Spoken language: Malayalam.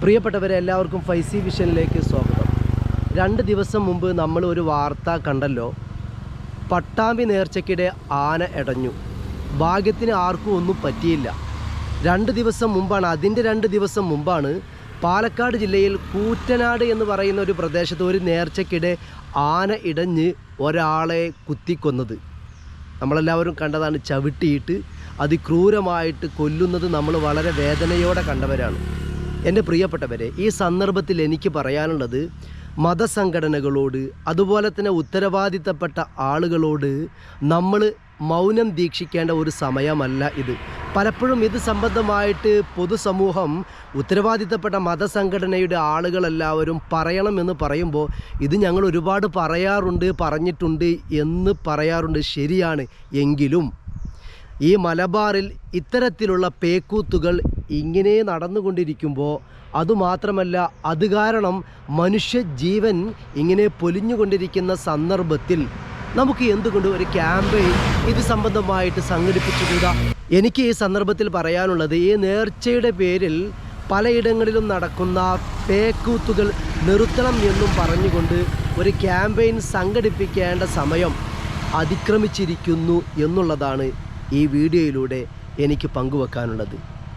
പ്രിയപ്പെട്ടവരെ എല്ലാവർക്കും ഫൈസി വിഷനിലേക്ക് സ്വാഗതം. രണ്ട് ദിവസം മുമ്പ് നമ്മൾ ഒരു വാർത്ത കണ്ടല്ലോ. പട്ടാമ്പി നേർച്ചയ്ക്കിടെ ആന എടഞ്ഞു. ഭാഗ്യത്തിന് ആർക്കും ഒന്നും പറ്റിയില്ല. രണ്ട് ദിവസം മുമ്പാണ് അതിന്റെ രണ്ട് ദിവസം മുമ്പാണ് പാലക്കാട് ജില്ലയിൽ കൂറ്റനാട് എന്ന് പറയുന്ന ഒരു പ്രദേശത്ത് ഒരു നേർച്ചയ്ക്കിടെ ആന ഇടഞ്ഞ് ഒരാളെ കുത്തിക്കൊന്നത്. നമ്മളെല്ലാവരും കണ്ടതാണ് ചവിട്ടിയിട്ട് അതിക്രൂരമായിട്ട് കൊല്ലുന്നത് നമ്മൾ വളരെ വേദനയോടെ കണ്ടവരാണ്. എന്റെ പ്രിയപ്പെട്ടവരെ ഈ സന്ദർഭത്തിൽ എനിക്ക് പറയാനുള്ളത് മതസംഘടനകളോട് അതുപോലെ തന്നെ ഉത്തരവാദിത്തപ്പെട്ട ആളുകളോട് നമ്മൾ മൗനം ദീക്ഷിക്കേണ്ട ഒരു സമയമല്ല ഇത്. പലപ്പോഴും ഇത് സംബന്ധമായിട്ട് പൊതുസമൂഹം ഉത്തരവാദിത്തപ്പെട്ട മതസംഘടനയുടെ ആളുകളെല്ലാവരും പറയണമെന്ന് പറയുമ്പോൾ ഇത് ഞങ്ങൾ ഒരുപാട് പറയാറുണ്ട് പറഞ്ഞിട്ടുണ്ട് എന്ന് പറയാറുണ്ട് ശരിയാണ് എങ്കിലും ഈ മലബാറിൽ ഇത്തരത്തിലുള്ള പേക്കൂത്തുകൾ ഇങ്ങനെ നടന്നുകൊണ്ടിരിക്കുമ്പോൾ അതുമാത്രമല്ല അത് കാരണം മനുഷ്യജീവൻ ഇങ്ങനെ പൊലിഞ്ഞുകൊണ്ടിരിക്കുന്ന സന്ദർഭത്തിൽ നമുക്ക് എന്തുകൊണ്ട് ഒരു ക്യാമ്പയിൻ ഇത് സംബന്ധമായിട്ട് സംഘടിപ്പിച്ചുകൂടാ എനിക്ക് ഈ സന്ദർഭത്തിൽ പറയാനുള്ളത് ഈ നേർച്ചയുടെ പേരിൽ പലയിടങ്ങളിലും നടക്കുന്ന പേക്കൂത്തുകൾ നിർത്തണം എന്നും പറഞ്ഞുകൊണ്ട് ഒരു ക്യാമ്പയിൻ സംഘടിപ്പിക്കേണ്ട സമയം അതിക്രമിച്ചിരിക്കുന്നു എന്നുള്ളതാണ് ഈ വീഡിയോയിലൂടെ എനിക്ക് പങ്കുവെക്കാനുള്ളത്.